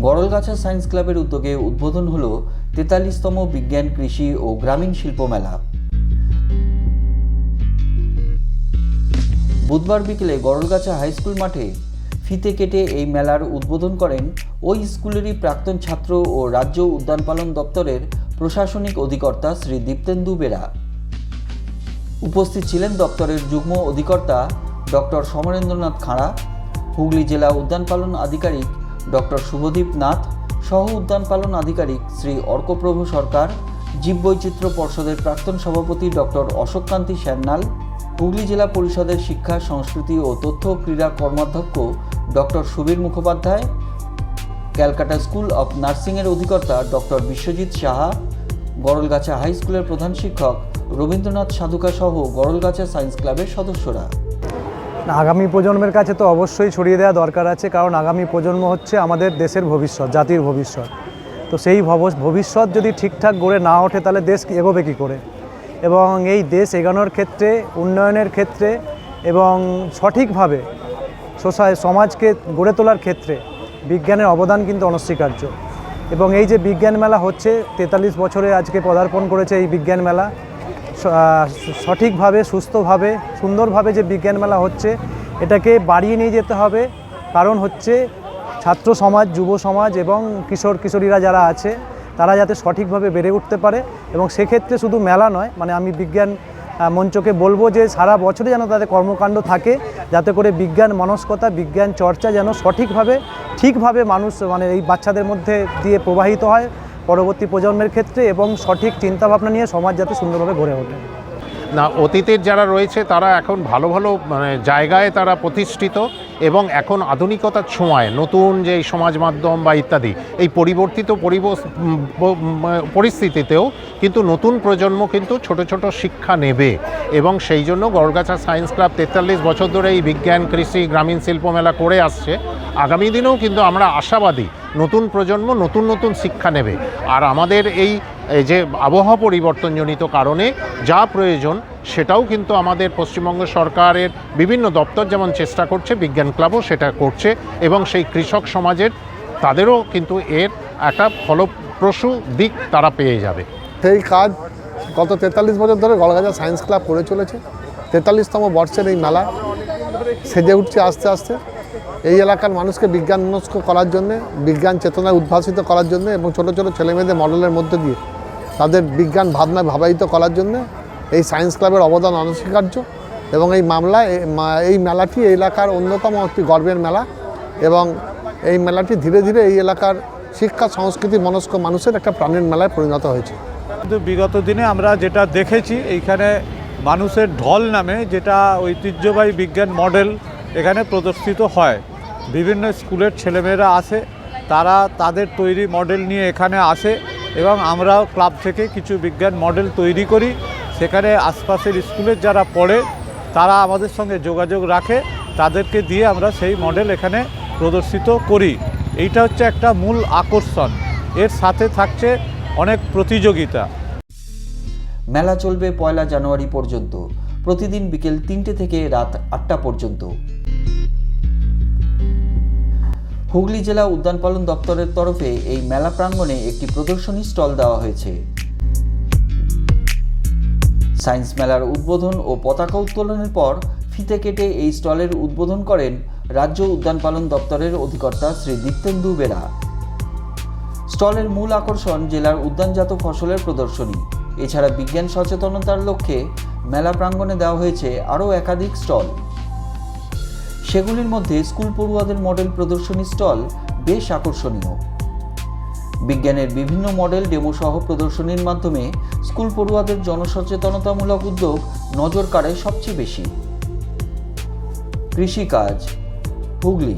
Garalgachha science ক্লাবের উদ্যোগে উদ্বোধন হল তেতাল্লিশতম বিজ্ঞান, কৃষি ও গ্রামীণ শিল্প মেলা। বুধবার বিকেলে গড়লগাছা হাই স্কুল মাঠে ফিতে কেটে এই মেলার উদ্বোধন করেন ওই স্কুলেরই প্রাক্তন ছাত্র ও রাজ্য উদ্যান পালন দপ্তরের প্রশাসনিক অধিকর্তা শ্রী দীপ্তেন্দু বেরা। উপস্থিত ছিলেন দপ্তরের যুগ্ম অধিকর্তা ডক্টর সমরেন্দ্রনাথ খাঁড়া, হুগলি জেলা উদ্যান পালন আধিকারিক ডক্টর শুভদীপ নাথ, সহ উদ্যান পালন আধিকারিক শ্রী অর্কপ্রভু সরকার, জীববৈচিত্র্য পর্ষদের প্রাক্তন সভাপতি ডক্টর অশোককান্তি স্যান্নাল হুগলি জেলা পরিষদের শিক্ষা, সংস্কৃতি ও তথ্য ক্রীড়া কর্মাধ্যক্ষ doctor Subir Mukhopadhyay, Calcutta school of নার্সিংয়ের অধিকর্তা ডক্টর বিশ্বজিৎ সাহা গড়লগাছা হাই স্কুলের প্রধান শিক্ষক রবীন্দ্রনাথ সাধুকা সহ গড়লগাছা সায়েন্স ক্লাবের সদস্যরা। আগামী প্রজন্মের কাছে তো অবশ্যই ছড়িয়ে দেওয়া দরকার আছে, কারণ আগামী প্রজন্ম হচ্ছে আমাদের দেশের ভবিষ্যৎ, জাতির ভবিষ্যৎ। তো সেই ভব- ভবিষ্যৎ যদি ঠিকঠাক গড়ে না ওঠে, তাহলে দেশ এগোবে কী করে? এবং এই দেশ এগানোর ক্ষেত্রে, উন্নয়নের ক্ষেত্রে এবং সঠিকভাবে সোসাই সমাজকে গড়ে তোলার ক্ষেত্রে বিজ্ঞানের অবদান কিন্তু অনস্বীকার্য। এবং এই যে বিজ্ঞান মেলা হচ্ছে, তেতাল্লিশ বছরে আজকে পদার্পণ করেছে এই বিজ্ঞান মেলা সঠিকভাবে, সুস্থভাবে, সুন্দরভাবে যে বিজ্ঞান মেলা হচ্ছে, এটাকে বাড়িয়ে নিয়ে যেতে হবে। কারণ হচ্ছে ছাত্র সমাজ, যুব সমাজ এবং কিশোর, কিশোরীরা যারা আছে, তারা যাতে সঠিকভাবে বেড়ে উঠতে পারে এবং সেক্ষেত্রে শুধু মেলা নয় মানে আমি বিজ্ঞান মঞ্চকে বলব যে সারা বছরে যেন তাদের কর্মকাণ্ড থাকে, যাতে করে বিজ্ঞান মনস্কতা, বিজ্ঞান চর্চা যেন সঠিকভাবে, ঠিকভাবে মানুষ মানে এই বাচ্চাদের মধ্যে দিয়ে প্রবাহিত হয়। পরবর্তী প্রজন্মের ক্ষেত্রে এবং সঠিক চিন্তাভাবনা নিয়ে সমাজ যাতে সুন্দরভাবে গড়ে ওঠে। না, অতীতের যারা রয়েছে, তারা এখন ভালো ভালো মানে জায়গায় তারা প্রতিষ্ঠিত এবং এখন আধুনিকতার ছোঁয়ায়, নতুন যে সমাজ মাধ্যম বা ইত্যাদি, এই পরিবর্তিত পরিস্থিতিতেও কিন্তু নতুন প্রজন্ম কিন্তু ছোট ছোট শিক্ষা নেবে এবং সেই জন্য গড়গাছা সায়েন্স ক্লাব তেতাল্লিশ বছর ধরে এই বিজ্ঞান, কৃষি, গ্রামীণ শিল্প মেলা করে আসছে। আগামী দিনেও কিন্তু আমরা আশাবাদী নতুন প্রজন্ম নতুন নতুন শিক্ষা নেবে। আর আমাদের এই এই যে আবহাওয়া পরিবর্তনজনিত কারণে যা প্রয়োজন সেটাও কিন্তু আমাদের পশ্চিমবঙ্গ সরকারের বিভিন্ন দপ্তর যেমন চেষ্টা করছে, বিজ্ঞান ক্লাবও সেটা করছে এবং সেই কৃষক সমাজের তাদেরও কিন্তু এর একটা ফলপ্রসূ দিক তারা পেয়ে যাবে। সেই কাজ গত তেতাল্লিশ বছর ধরে গলগাজা সায়েন্স ক্লাব করে চলেছে। তেতাল্লিশতম বর্ষের এই মেলা সেজে উঠছে আস্তে আস্তে। এই এলাকার মানুষকে বিজ্ঞান মনস্ক করার জন্যে, বিজ্ঞান চেতনায় উদ্ভাসিত করার জন্য এবং ছোটো ছোটো ছেলেমেয়েদের মডেলের মধ্যে দিয়ে তাদের বিজ্ঞান ভাবনায় ভাবায়িত করার জন্য এই সায়েন্স ক্লাবের অবদান অনস্বীকার্য এবং এই মামলায় এ- মা- এই মেলাটি এই এলাকার অন্যতম একটি গর্বের মেলা এবং এই মেলাটি ধীরে ধীরে এই এলাকার শিক্ষা, সংস্কৃতি মনস্ক মানুষের একটা প্রাণের মেলায় পরিণত হয়েছে। কিন্তু বিগত দিনে আমরা যেটা দেখেছি, এইখানে মানুষের ঢল নামে যেটা ঐতিহ্যবাহী বিজ্ঞান মডেল এখানে প্রদর্শিত হয়। বিভিন্ন স্কুলের ছেলেমেয়েরা আসে, তারা তাদের তৈরি মডেল নিয়ে এখানে আসে এবং আমরাও ক্লাব থেকে কিছু বিজ্ঞান মডেল তৈরি করি। সেখানে আশপাশের স্কুলের যারা পড়ে, তারা আমাদের সঙ্গে যোগাযোগ রাখে, তাদেরকে দিয়ে আমরা সেই মডেল এখানে প্রদর্শিত করি। এইটা হচ্ছে একটা মূল আকর্ষণ। এর সাথে থাকছে অনেক প্রতিযোগিতা। মেলা চলবে পয়লা জানুয়ারি পর্যন্ত। প্রতিদিন বিকেল তিনটে থেকে রাত আটটা পর্যন্ত। হুগলি জেলা উদ্যান পালন দপ্তরের তরফে এই মেলা প্রাঙ্গণে একটি প্রদর্শনী স্টল দেওয়া হয়েছে। সায়েন্স মেলার উদ্বোধন ও পতাকা উত্তোলনের পর ফিতে কেটে এই স্টলের উদ্বোধন করেন রাজ্য উদ্যান পালন দপ্তরের অধিকর্তা শ্রী দীপ্তেন্দু বেরা। স্টলের মূল আকর্ষণ জেলার উদ্যানজাত ফসলের প্রদর্শনী। এছাড়া বিজ্ঞান সচেতনতার লক্ষ্যে মেলা প্রাঙ্গণে দেওয়া হয়েছে আরও একাধিক স্টল। সেগুলির মধ্যে স্কুল পড়ুয়াদের মডেল প্রদর্শনী স্টল বেশ আকর্ষণীয়। বিজ্ঞানের বিভিন্ন মডেল ডেমো সহ প্রদর্শনীর মাধ্যমে স্কুল পড়ুয়াদের জনসচেতনতামূলক উদ্যোগ নজর কাড়ে সবচেয়ে বেশি। কৃষিকাজ, হুগলি